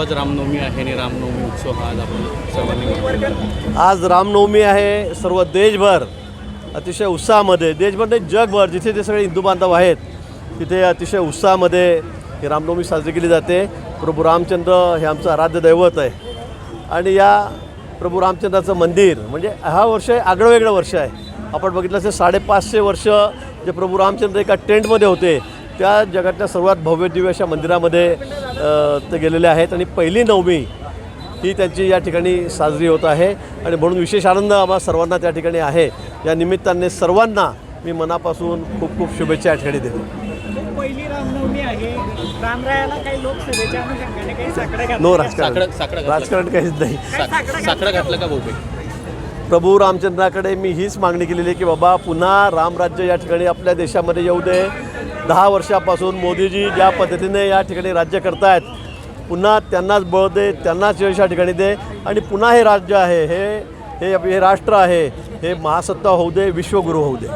आज रामनवमी आहे आणि रामनवमी उत्सव हा आज आपण सर्वांनी आज रामनवमी आहे सर्व देशभर अतिशय उत्साहामध्ये देशभर नाही जगभर जिथे ते सगळे हिंदू बांधव आहेत तिथे अतिशय उत्साहामध्ये ही रामनवमी साजरी केली जाते. प्रभू रामचंद्र हे आमचं आराध्य दैवत आहे. आणि या प्रभू रामचंद्राचं मंदिर म्हणजे हा वर्ष आगळं वेगळं वर्ष आहे. आपण बघितलं असेल साडेपाचशे वर्ष जे प्रभू रामचंद्र एका टेंटमध्ये होते त्या जगातल्या सर्वात भव्य दिव्य अशा मंदिरामध्ये ते गेलेले आहेत आणि पहिली नवमी ही त्यांची या ठिकाणी साजरी होत आहे. आणि म्हणून विशेष आनंद आम्हा सर्वांना त्या ठिकाणी आहे. या निमित्ताने सर्वांना मी मनापासून खूप खूप शुभेच्छा या ठिकाणी देतो. पहिली रामनवमी आहे. रामरायाला काही लोक शुभेच्छा अनुषंगाने काही साकडं घातलं नो? राजकारण. साकडं- साकडं घातलं. राजकारण काहीच नाही. साक- साकडं घातलं का बहुतेक? प्रभू रामचंद्राकडे मी हीच मागणी केलेली आहे की बाबा पुन्हा रामराज्य या ठिकाणी आपल्या देशामध्ये येऊ दे. दहा वर्षापासून मोदीजी ज्या पद्धतीने या ठिकाणी राज्य करतायत पुन्हा त्यांनाच बळ दे त्यांनाच यश या ठिकाणी दे आणि पुन्हा हे राज्य आहे हे हे हे राष्ट्र आहे हे महासत्ता होऊ दे विश्वगुरू होऊ दे.